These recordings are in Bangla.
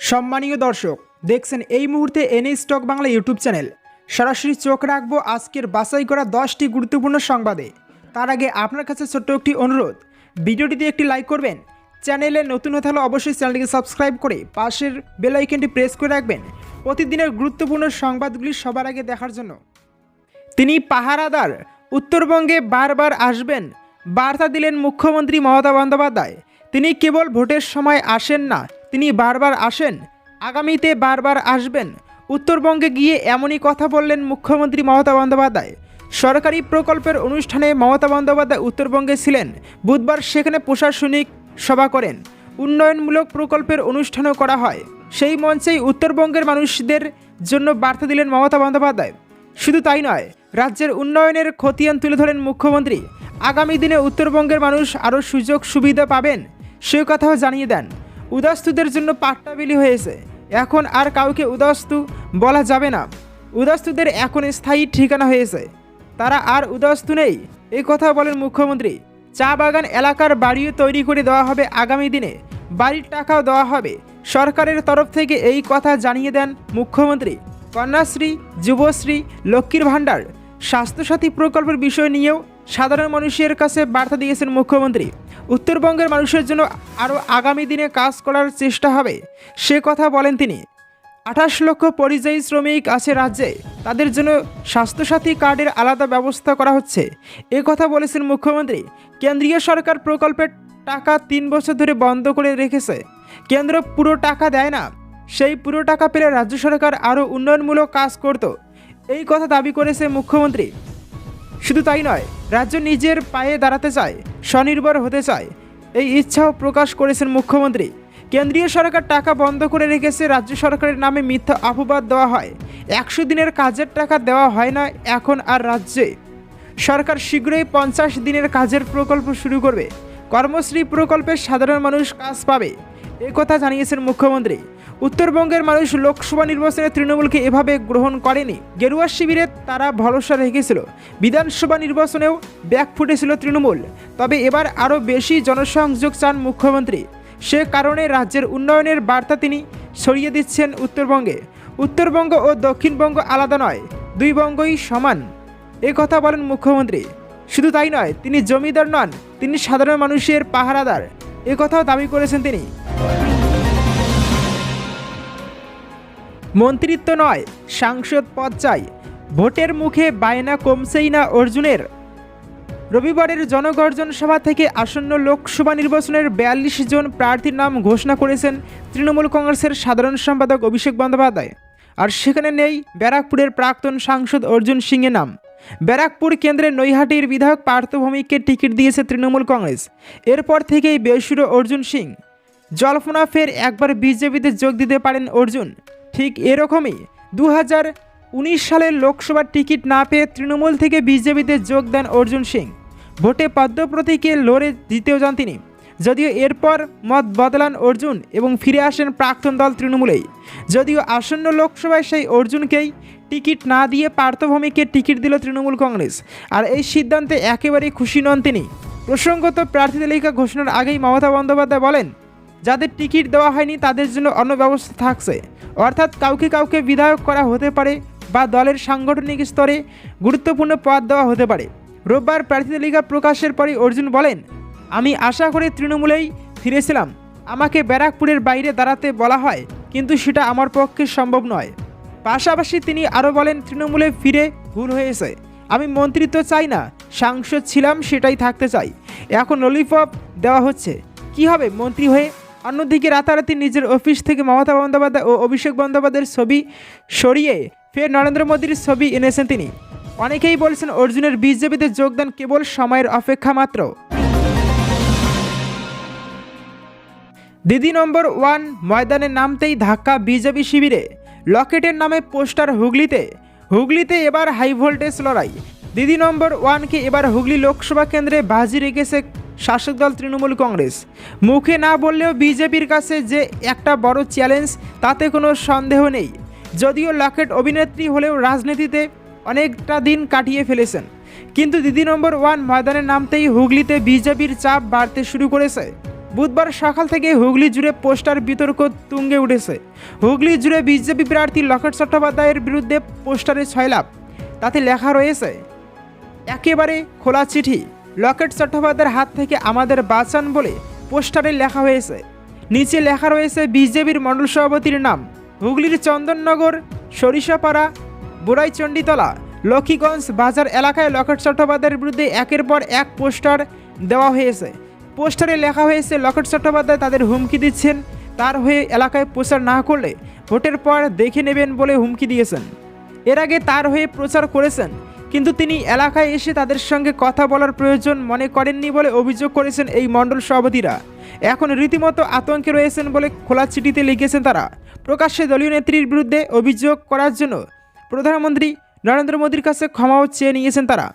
সম্মানীয় দর্শক, দেখছেন এই মুহূর্তে NA stock Bangla YouTube channel. সরাসরি চোখ রাখব আজকের বাছাই করা দশটি গুরুত্বপূর্ণ সংবাদে। তার আগে আপনার কাছে ছোট্ট একটি অনুরোধ, ভিডিওটিতে একটি লাইক করবেন। চ্যানেলে নতুন হতে হলে অবশ্যই চ্যানেলটিকে সাবস্ক্রাইব করে পাশের বেল আইকনটি প্রেস করে রাখবেন। প্রতিদিনের গুরুত্বপূর্ণ সংবাদগুলি সবার আগে দেখার জন্য। তিনি পাহারাদার, উত্তরবঙ্গে বারবার আসবেন। বার্তা দিলেন মুখ্যমন্ত্রী মমতা বন্দ্যোপাধ্যায়। তিনি কেবল ভোটের সময় আসেন না তিনি বারবার আসেন, আগামীতে বারবার আসবেন। উত্তরবঙ্গে গিয়ে এমনই কথা বললেন মুখ্যমন্ত্রী মমতা বন্দ্যোপাধ্যায়। সরকারি প্রকল্পের অনুষ্ঠানে মমতা বন্দ্যোপাধ্যায় উত্তরবঙ্গে ছিলেন। বুধবার সেখানে প্রশাসনিক সভা করেন। উন্নয়নমূলক প্রকল্পের অনুষ্ঠানও করা হয়। সেই মঞ্চেই উত্তরবঙ্গের মানুষদের জন্য বার্তা দিলেন মমতা বন্দ্যোপাধ্যায়। শুধু তাই নয়, রাজ্যের উন্নয়নের খতিয়ান তুলে ধরেন মুখ্যমন্ত্রী। আগামী দিনে উত্তরবঙ্গের মানুষ আরও সুযোগ সুবিধা পাবেন, সে কথাও জানিয়ে দেন। উদাস্তুদের জন্য পাট্টা বিলি হয়েছে। এখন আর কাউকে উদাস্তু বলা যাবে না। উদাস্তুদের এখন স্থায়ী ঠিকানা হয়েছে। তারা আর উদাস্তু নেই। এই কথা বলেন মুখ্যমন্ত্রী। চা বাগান এলাকার বাড়িও তৈরি করে দেওয়া হবে আগামী দিনে। বাড়ির টাকাও দেওয়া হবে। সরকারের তরফ থেকে এই কথা জানিয়ে দেন মুখ্যমন্ত্রী। কন্যাশ্রী, যুবশ্রী, লক্ষ্মীর ভাণ্ডার। স্বাস্থ্যসাথী প্রকল্পের বিষয় নিয়েও সাধারণ মানুষের কাছে বার্তা দিয়েছেন মুখ্যমন্ত্রী। উত্তরবঙ্গের মানুষের জন্য আরও আগামী দিনে কাজ করার চেষ্টা হবে, সে কথা বলেন তিনি। আঠাশ লক্ষ পরিযায়ী শ্রমিক আছে রাজ্যে, তাদের জন্য স্বাস্থ্যসাথী কার্ডের আলাদা ব্যবস্থা করা হচ্ছে। এ কথা বলেছেন মুখ্যমন্ত্রী। কেন্দ্রীয় সরকার প্রকল্পের টাকা তিন বছর ধরে বন্ধ করে রেখেছে। কেন্দ্র পুরো টাকা দেয় না, সেই পুরো টাকা পেলে রাজ্য সরকার আরও উন্নয়নমূলক কাজ করত। এই কথা দাবি করেছে মুখ্যমন্ত্রী। শুধু তাই নয় রাজ্য নিজের পায়ে দাঁড়াতে চায়, স্বনির্ভর হতে চায়। এই ইচ্ছাও প্রকাশ করেছেন মুখ্যমন্ত্রী। কেন্দ্রীয় সরকার টাকা বন্ধ করে রেখেছে, রাজ্য সরকারের নামে মিথ্যা অপবাদ দেওয়া হয়। একশো দিনের কাজের টাকা দেওয়া হয় না এখন আর রাজ্যে। সরকার শীঘ্রই পঞ্চাশ দিনের কাজের প্রকল্প শুরু করবে। কর্মশ্রী প্রকল্পে সাধারণ মানুষ কাজ পাবে, একথা জানিয়েছেন মুখ্যমন্ত্রী। উত্তরবঙ্গের মানুষ লোকসভা নির্বাচনে তৃণমূলকে এভাবে গ্রহণ করেনি। গেরুয়া শিবিরে তারা ভরসা রেখেছিল। বিধানসভা নির্বাচনেও ব্যাক ফুটেছিল তৃণমূল। তবে এবার আরও বেশি জনসংযোগ চান মুখ্যমন্ত্রী। সে কারণে রাজ্যের উন্নয়নের বার্তা তিনি ছড়িয়ে দিচ্ছেন উত্তরবঙ্গে। উত্তরবঙ্গ ও দক্ষিণবঙ্গ আলাদা নয়, দুই বঙ্গই সমান। এ কথা বলেন মুখ্যমন্ত্রী। শুধু তাই নয়, তিনি জমিদার নন, তিনি সাধারণ মানুষের পাহারাদার। এ কথাও দাবি করেছেন তিনি। মন্ত্রিত্ব নয়, সাংসদ পদ চাই। ভোটের মুখে বায়না কমছেই না অর্জুনের। রবিবারের জনগর্জন সভা থেকে আসন্ন লোকসভা নির্বাচনের বিয়াল্লিশ জন প্রার্থীর নাম ঘোষণা করেছেন তৃণমূল কংগ্রেসের সাধারণ সম্পাদক অভিষেক বন্দ্যোপাধ্যায়। আর সেখানে নেই ব্যারাকপুরের প্রাক্তন সাংসদ অর্জুন সিংয়ের নাম। ব্যারাকপুর কেন্দ্রে নৈহাটির বিধায়ক পার্থভৌমিককে টিকিট দিয়েছে তৃণমূল কংগ্রেস। এরপর থেকেই বেসুরো অর্জুন সিং। জল্পনা ফের একবার বিজেপিতে যোগ দিতে পারেন অর্জুন। ঠিক এরকমই। দু উনিশ সালের লোকসভার টিকিট না পেয়ে তৃণমূল থেকে বিজেপিতে যোগ দেন অর্জুন সিং। ভোটে পদ্মপ্রতীকে লড়ে জিতেও যান তিনি। যদিও এরপর মত বদলান অর্জুন এবং ফিরে আসেন প্রাক্তন দল তৃণমূলেই। যদিও আসন্ন লোকসভায় সেই অর্জুনকেই টিকিট না দিয়ে পার্থভূমিকে টিকিট দিল তৃণমূল কংগ্রেস। আর এই সিদ্ধান্তে একেবারেই খুশি নন তিনি। প্রসঙ্গত প্রার্থী তালিকা ঘোষণার আগেই মমতা বন্দ্যোপাধ্যায় বলেন যাদের টিকিট দেওয়া হয়নি তাদের জন্য অন্য ব্যবস্থা থাকছে। অর্থাৎ কাউকে কাউকে বিধায়ক করা হতে পারে বা দলের সাংগঠনিক স্তরে গুরুত্বপূর্ণ পদ দেওয়া হতে পারে। রোববার প্রার্থী তালিকা প্রকাশের পরই অর্জুন বলেন, আমি আশা করে তৃণমূলেই ফিরেছিলাম। আমাকে ব্যারাকপুরের বাইরে দাঁড়াতে বলা হয়, কিন্তু সেটা আমার পক্ষে সম্ভব নয়। পাশাপাশি তিনি আরও বলেন, তৃণমূলে ফিরে ভুল হয়েছে। আমি মন্ত্রিত্ব চাই না, সাংসদ ছিলাম সেটাই থাকতে চাই। এখন ললিপপ দেওয়া হচ্ছে। কি হবে মন্ত্রী হয়ে অন্যদিকে রাতারাতি নিজের অফিস থেকে মমতা বন্দ্যোপাধ্যায় ও অভিষেক বন্দ্যোপাধ্যায়ের ছবি সরিয়ে ফের নরেন্দ্র মোদীর ছবি এনেছেন তিনি। অনেকেই বলছেন অর্জুনের বিজেপিতে যোগদান কেবল সময়ের অপেক্ষা মাত্র। দিদি নম্বর ওয়ান ময়দানে নামতেই ধাক্কা বিজেপি শিবিরে। লকেটের নামে পোস্টার হুগলিতে। হুগলিতে এবার হাই ভোল্টেজ লড়াই। দিদি নম্বর ওয়ানকে এবার হুগলি লোকসভা কেন্দ্রে বাজি রেখেছে শাসক দল তৃণমূল কংগ্রেস। মুখে না বললেও বিজেপির কাছে যে একটা বড় চ্যালেঞ্জ তাতে কোনো সন্দেহ নেই। যদিও লকেট অভিনেত্রী হলেও রাজনীতিতে অনেকটা দিন কাটিয়ে ফেলেছেন। কিন্তু দিদি নম্বর ওয়ান ময়দানে নামতেই হুগলিতে বিজেপির চাপ বাড়তে শুরু করেছে। বুধবার সকাল থেকে হুগলি জুড়ে পোস্টার বিতর্ক তুঙ্গে উঠেছে। হুগলি জুড়ে বিজেপি প্রার্থী লকেট চট্টোপাধ্যায়ের বিরুদ্ধে পোস্টারে ছয়লাভ তাতে লেখা রয়েছে, একেবারে খোলা চিঠি। লকেট চট্টোপাধ্যায়ের হাত থেকে আমাদের বাঁচান বলে পোস্টারে লেখা হয়েছে। নিচে লেখা রয়েছে বিজেপির মণ্ডল সভাপতির নাম। হুগলির চন্দননগর, সরিষাপাড়া, বুড়াইচণ্ডীতলা, লক্ষ্মীগঞ্জ বাজার এলাকায় লকেট চট্টোপাধ্যায়ের বিরুদ্ধে একের পর এক পোস্টার দেওয়া হয়েছে। পোস্টারে লেখা হয়েছে, লকেট চট্টোপাধ্যায় তাদের হুমকি দিচ্ছেন। তার হয়ে এলাকায় প্রচার না করলে ভোটের পর দেখে নেবেন বলে হুমকি দিয়েছেন। এর আগে তার হয়ে প্রচার করেছেন কিন্তু তিনি এলাকায় এসে তাদের সঙ্গে কথা বলার প্রয়োজন মনে করেননি বলে অভিযোগ করেছেন এই মণ্ডল সভাপতিরা। এখন রীতিমতো আতঙ্কে রয়েছেন বলে খোলা চিঠিতে লিখেছেন তারা। প্রকাশ্যে দলীয় নেত্রীর বিরুদ্ধে অভিযোগ করার জন্য প্রধানমন্ত্রী নরেন্দ্র মোদীর কাছে ক্ষমাও চেয়ে নিয়েছেন তারা।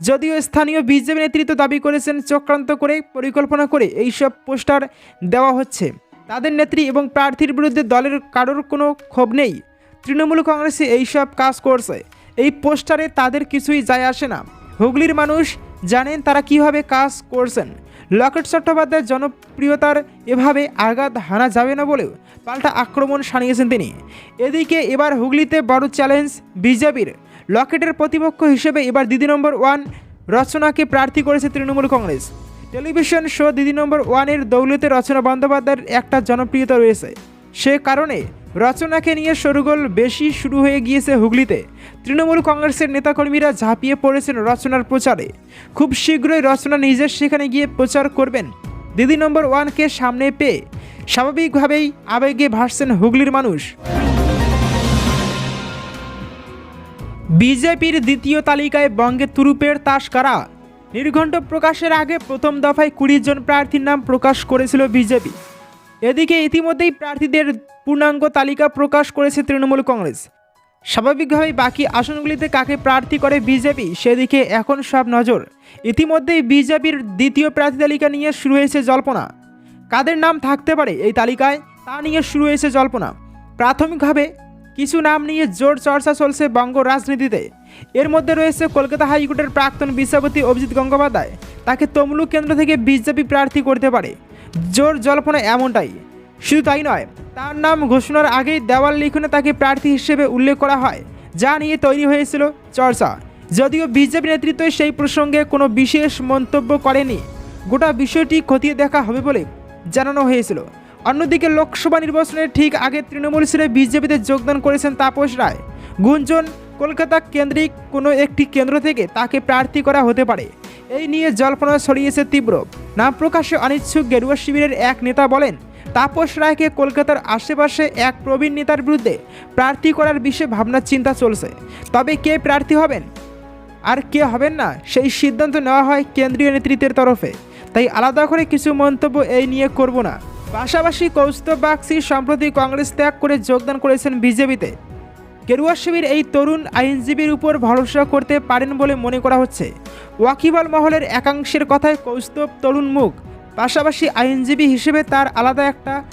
যদিও স্থানীয় বিজেপি নেতৃত্ব দাবি করেছেন চক্রান্ত করে পরিকল্পনা করে এইসব পোস্টার দেওয়া হচ্ছে। তাদের নেত্রী এবং প্রার্থীর বিরুদ্ধে দলের কারোর কোনো ক্ষোভ নেই। তৃণমূল কংগ্রেসে এইসব কাজ করছে। এই পোস্টারে তাদের কিছুই যায় আসে না। হুগলির মানুষ জানেন তারা কীভাবে কাজ করছেন। লকেট চট্টোপাধ্যায়ের জনপ্রিয়তার এভাবে আঘাত হানা যাবে না বলেও পাল্টা আক্রমণ সানিয়েছেন তিনি। এদিকে এবার হুগলিতে বড় চ্যালেঞ্জ বিজেপির। লকেটের প্রতিপক্ষ হিসেবে এবার দিদি নম্বর ওয়ান রচনাকে প্রার্থী করেছে তৃণমূল কংগ্রেস। টেলিভিশন শো দিদি নম্বর ওয়ানের দৌলতে রচনা বন্দ্যোপাধ্যায়ের একটা জনপ্রিয়তা রয়েছে। সে কারণে রচনাকে নিয়ে সরগোল বেশি শুরু হয়ে গিয়েছে হুগলিতে। তৃণমূল কংগ্রেসের নেতাকর্মীরা ঝাঁপিয়ে পড়েছেন রচনার প্রচারে। খুব শীঘ্রই রচনা নিজের সেখানে গিয়ে প্রচার করবেন। দিদি নম্বর ওয়ানকে সামনে পেয়ে স্বাভাবিকভাবেই আবেগে ভাসছেন হুগলির মানুষ। বিজেপির দ্বিতীয় তালিকায় বঙ্গে তুরুপের তাস কারা? নির্ঘণ্ট প্রকাশের আগে প্রথম দফায় কুড়ি জন প্রার্থীর নাম প্রকাশ করেছিল বিজেপি। এদিকে ইতিমধ্যেই প্রার্থীদের পূর্ণাঙ্গ তালিকা প্রকাশ করেছে তৃণমূল কংগ্রেস। স্বাভাবিকভাবেই বাকি আসনগুলিতে কাকে প্রার্থী করে বিজেপি, সেদিকে এখন সব নজর। ইতিমধ্যেই বিজেপির দ্বিতীয় প্রার্থী তালিকা নিয়ে শুরু হয়েছে জল্পনা। কাদের নাম থাকতে পারে এই তালিকায়, তা নিয়ে শুরু হয়েছে জল্পনা। প্রাথমিকভাবে কিছু নাম নিয়ে জোর চর্চা চলছে বঙ্গ রাজনীতিতে। এর মধ্যে রয়েছে কলকাতা হাইকোর্টের প্রাক্তন বিচারপতি অভিজিৎ গঙ্গোপাধ্যায়। তাকে তমলুক কেন্দ্র থেকে বিজেপি প্রার্থী করতে পারে। জোর জল্পনা এমনটাই। শুধু তাই নয়, তার নাম ঘোষণার আগেই দেওয়াল লিখনে তাকে প্রার্থী হিসেবে উল্লেখ করা হয়, যা নিয়ে তৈরি হয়েছিল চর্চা। যদিও বিজেপি নেতৃত্ব সেই প্রসঙ্গে কোনো বিশেষ মন্তব্য করেনি, গোটা বিষয়টি খতিয়ে দেখা হবে বলে জানানো হয়েছিল। অন্যদিকে লোকসভা নির্বাচনের ঠিক আগে তৃণমূল ছেড়ে বিজেপিতে যোগদান করেছেন তাপস রায়। গুঞ্জন, কলকাতা কেন্দ্রিক কোনো একটি কেন্দ্র থেকে তাকে প্রার্থী করা হতে পারে। এই নিয়ে জল্পনা ছড়িয়েছে তীব্র। নাম প্রকাশে অনিচ্ছুক গেরুয়া শিবিরের এক নেতা বলেন, তাপস রায়কে কলকাতার আশেপাশে এক প্রবীণ নেতার বিরুদ্ধে প্রার্থী করার বিষয়ে ভাবনা চিন্তা চলছে। তবে কে প্রার্থী হবেন? আর কে হবেন না, সেই সিদ্ধান্ত নেওয়া হয় কেন্দ্রীয় নেতৃত্বের তরফে। তাই আলাদা করে কিছু মন্তব্য এই নিয়ে করব না। পাশাপাশি কৌস্তব বাগচি সম্প্রতি কংগ্রেস ত্যাগ করে যোগদান করেছেন বিজেপিতে। কেরুয়া শিবির এই তরুণ আইনজীবীর উপর ভরসা করতে পারেন বলে মনে করা হচ্ছে। ওয়াকিবল মহলের একাংশের কথায় কৌস্তব তরুণ মুখ। পাশাপাশি আইনজীবী হিসেবে তার আলাদা একটা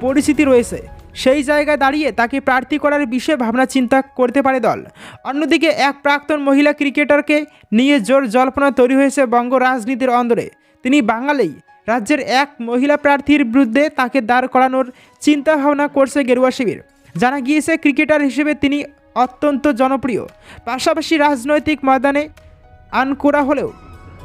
পরিচিতি রয়েছে। সেই জায়গায় দাঁড়িয়ে তাকে প্রার্থী করার বিষয়ে ভাবনা চিন্তা করতে পারে দল। অন্যদিকে এক প্রাক্তন মহিলা ক্রিকেটারকে নিয়ে জোর জল্পনা তৈরি হয়েছে বঙ্গ রাজনীতির অন্দরে। তিনি বাঙালি। রাজ্যের এক মহিলা প্রার্থীর বিরুদ্ধে তাকে দাঁড় করানোর চিন্তা ভাবনা করছে গেরুয়া শিবির। জানা গিয়েছে, ক্রিকেটার হিসেবে তিনি অত্যন্ত জনপ্রিয়। পাশাপাশি রাজনৈতিক ময়দানে আনকোরা হলেও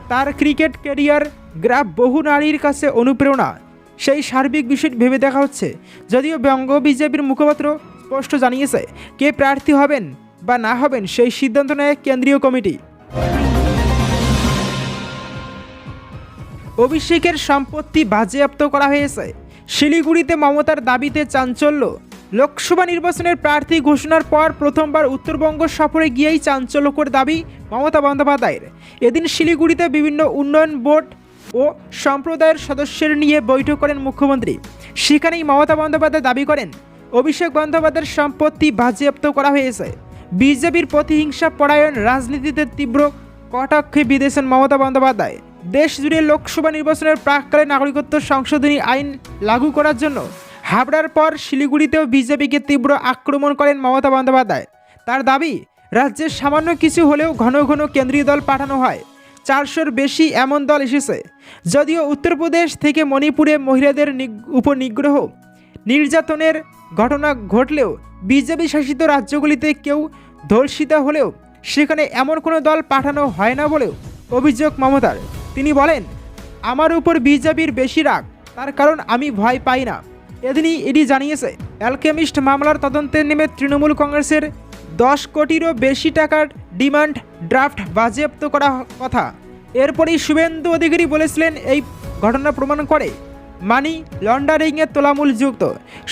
তার ক্রিকেট ক্যারিয়ার গ্রাফ বহু নারীর কাছে অনুপ্রেরণা। সেই সার্বিক বিষয়টি ভেবে দেখা হচ্ছে, যদিও বঙ্গ বিজেপির মুখপাত্র স্পষ্ট জানিয়েছে, কে প্রার্থী হবেন বা না হবেন সেই সিদ্ধান্ত নেয় কেন্দ্রীয় কমিটি। অভিষেকের সম্পত্তি বাজেয়াপ্ত করা হয়েছে। শিলিগুড়িতে মমতার দাবিতে চাঞ্চল্য। লোকসভা নির্বাচনের প্রার্থী ঘোষণার পর প্রথমবার উত্তরবঙ্গ সফরে গিয়েই চাঞ্চল্যকর দাবি মমতা বন্দ্যোপাধ্যায়ের। এদিন শিলিগুড়িতে বিভিন্ন উন্নয়ন বোর্ড ও সম্প্রদায়ের সদস্যের নিয়ে বৈঠক করেন মুখ্যমন্ত্রী। সেখানেই মমতা বন্দ্যোপাধ্যায় দাবি করেন, অভিষেক বন্দ্যোপাধ্যায়ের সম্পত্তি বাজেয়াপ্ত করা হয়েছে। বিজেপির প্রতিহিংসা পরায়ণ রাজনীতিতে তীব্র কটাক্ষে বিদেশেন মমতা বন্দ্যোপাধ্যায়। দেশ জুড়ে লোকসভা নির্বাচনের প্রাককালে নাগরিকত্ব সংশোধনী আইন লাগু করার জন্য হাবড়ার পর শিলিগুড়িতেও বিজেপিকে তীব্র আক্রমণ করেন মমতা বন্দ্যোপাধ্যায়। তার দাবি, রাজ্যের সামান্য কিছু হলেও ঘন ঘন কেন্দ্রীয় দল পাঠানো হয়। চারশোর বেশি এমন দল এসেছে। যদিও উত্তরপ্রদেশ থেকে মণিপুরে মহিলাদের উপর নিগ্রহ নির্যাতনের ঘটনা ঘটলেও বিজেপি শাসিত রাজ্যগুলিতে কেউ ধর্ষিতা হলেও সেখানে এমন কোনো দল পাঠানো হয় না বলেও অভিযোগ মমতার। তিনি বলেন, আমার উপর বিজেপির বেশি রাগ। তার কারণ আমি ভয় পাই না। এদিনই ইডি জানিয়েছে, অ্যালকেমিস্ট মামলার তদন্তের নেমে তৃণমূল কংগ্রেসের দশ কোটিরও বেশি টাকার ডিমান্ড ড্রাফট বাজেয়াপ্ত করা কথা। এরপরই শুভেন্দু অধিকারী বলেছিলেন, এই ঘটনা প্রমাণ করে মানি লন্ডারিংয়ের তোলামূল যুক্ত।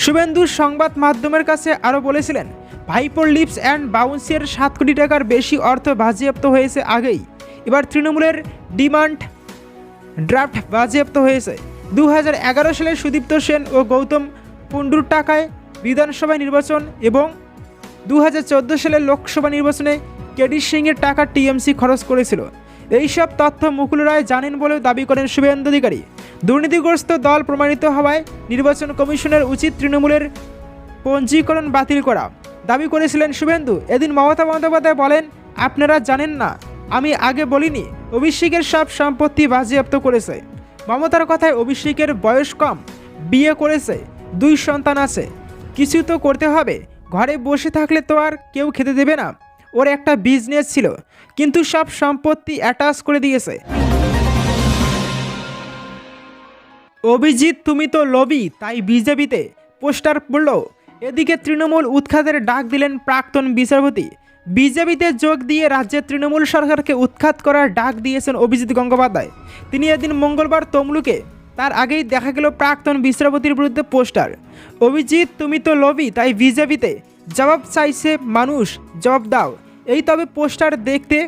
শুভেন্দু সংবাদ মাধ্যমের কাছে আরও বলেছিলেন, ভাইপোর লিপস অ্যান্ড বাউন্সের সাত কোটি টাকার বেশি অর্থ বাজেয়াপ্ত হয়েছে আগেই। এবার তৃণমূলের ডিমান্ড ড্রাফট বাজেয়াপ্ত হয়েছে। দু হাজার এগারো সালে সুদীপ্ত সেন ও গৌতম কুণ্ডুর টাকায় বিধানসভা নির্বাচন এবং দু সালের লোকসভা নির্বাচনে কেডি সিংয়ের টাকা টিএমসি খরচ করেছিল। এইসব তথ্য মুকুল রায় জানেন বলেও দাবি করেন শুভেন্দু অধিকারী। দুর্নীতিগ্রস্ত দল প্রমাণিত হওয়ায় নির্বাচন কমিশনের উচিত তৃণমূলের পঞ্জীকরণ বাতিল করা। দাবি করেছিলেন শুভেন্দু। এদিন মমতা বন্দ্যোপাধ্যায় বলেন, আপনারা জানেন না, আমি আগে বলিনি। অভিষেকের সব সম্পত্তি বাজেয়াপ্ত করেছে। মমতার কথায় অভিষেকের বয়স কম। বিয়ে করেছে, দুই সন্তান আছে। কিছু তো করতে হবে। ঘরে বসে থাকলে তো আর কেউ খেতে দেবে না। ওর একটা বিজনেস ছিল, কিন্তু সব সম্পত্তি অ্যাটাচ করে দিয়েছে। অভিজিৎ, তুমি তো লবি তাই বিজেপিতে পোস্টার পড়ল। এদিকে তৃণমূল উৎখাতের ডাক দিলেন প্রাক্তন বিচারপতি। বিজেপিতে যোগ দিয়ে রাজ্যের তৃণমূল সরকারকে উৎখাত করার ডাক দিয়েছেন অভিজিৎ গঙ্গোপাধ্যায়। তিনি এদিন মঙ্গলবার তমলুকে, তার আগেই দেখা গেল প্রাক্তন বিচারপতির বিরুদ্ধে পোস্টার। অভিজিৎ, তুমি তো লবি তাই বিজেপিতে জবাব চাইছে মানুষ, জবাব দাও। এই তবে পোস্টার দেখতে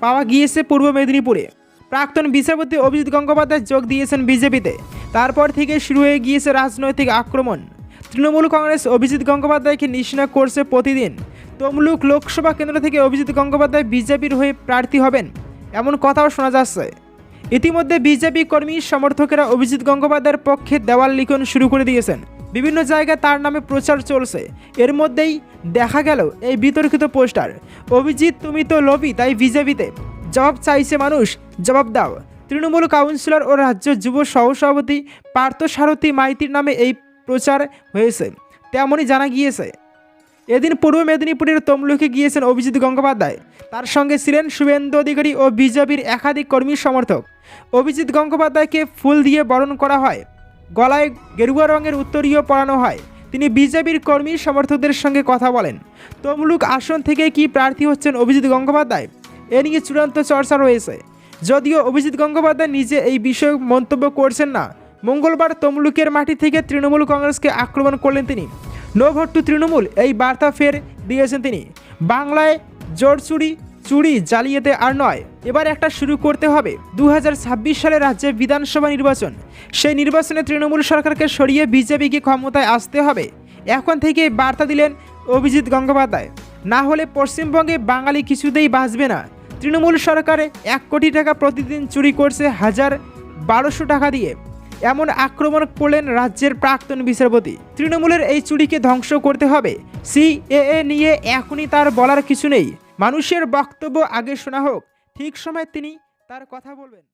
পাওয়া গিয়েছে পূর্ব মেদিনীপুরে। প্রাক্তন বিচারপতি অভিজিৎ গঙ্গোপাধ্যায় যোগ দিয়েছেন বিজেপিতে। তারপর থেকে শুরু হয়ে গিয়েছে রাজনৈতিক আক্রমণ। তৃণমূল কংগ্রেস অভিজিৎ গঙ্গোপাধ্যায়কে নিশানা করছে প্রতিদিন। তমলুক লোকসভা কেন্দ্র থেকে অভিজিৎ গঙ্গোপাধ্যায় বিজেপির হয়ে প্রার্থী হবেন, এমন কথাও শোনা যাচ্ছে। ইতিমধ্যে বিজেপি কর্মী সমর্থকেরা অভিজিৎ গঙ্গোপাধ্যায়ের পক্ষে দেওয়াল লিখন শুরু করে দিয়েছেন। বিভিন্ন জায়গায় তার নামে প্রচার চলছে। এর মধ্যেই দেখা গেল এই বিতর্কিত পোস্টার, অভিজিৎ, তুমি তো লোভী, তাই বিজেপিতে। জবাব চাইছে মানুষ, জবাব দাও। তৃণমূল কাউন্সিলর ও রাজ্য যুব সহসভাপতি পার্থ সারথী মাইতির নামে এই প্রচার হয়েছে, তেমনই জানা গিয়েছে। এদিন পূর্ব মেদিনীপুরের তমলুকে গিয়েছেন অভিজিৎ গঙ্গোপাধ্যায়। তার সঙ্গে ছিলেন শুভেন্দু অধিকারী ও বিজেপির একাধিক কর্মী সমর্থক। অভিজিৎ গঙ্গোপাধ্যায়কে ফুল দিয়ে বরণ করা হয়। গলায় গেরুয়া রঙের উত্তরীয় পরানো হয়। তিনি বিজেপির কর্মী সমর্থকদের সঙ্গে কথা বলেন। তমলুক আসন থেকে কি প্রার্থী হচ্ছেন অভিজিৎ গঙ্গোপাধ্যায়? এ নিয়ে চূড়ান্ত চর্চা রয়েছে। যদিও অভিজিৎ গঙ্গোপাধ্যায় নিজে এই বিষয়ে মন্তব্য করছেন না, মঙ্গলবার তমলুকের মাটি থেকে তৃণমূল কংগ্রেসকে আক্রমণ করলেন তিনি। নো ভোট টু তৃণমূল এই বার্তা ফের দিয়েছেন তিনি। বাংলায় জোর চুরি চুরি জালিয়াতে আর নয়। এবার একটা শুরু করতে হবে। দু হাজার ছাব্বিশ সালে রাজ্যে বিধানসভা নির্বাচন। সেই নির্বাচনে তৃণমূল সরকারকে সরিয়ে বিজেপিকে ক্ষমতায় আসতে হবে। এখন থেকে বার্তা দিলেন অভিজিৎ গঙ্গোপাধ্যায়। না হলে পশ্চিমবঙ্গে বাঙালি কিছুতেই বাঁচবে না। তৃণমূল সরকারে এক কোটি টাকা প্রতিদিন চুরি করছে হাজার বারোশো টাকা দিয়ে। এমন আক্রমণ করলেন রাজ্যের প্রাক্তন বিচারপতি। তৃণমূলের এই চুরিকে ধ্বংস করতে হবে। সিএএ নিয়ে এখনই তার বলার কিছু নেই। মানুষের বক্তব্য আগে শোনা হোক। ঠিক সময় তিনি তার কথা বলবেন।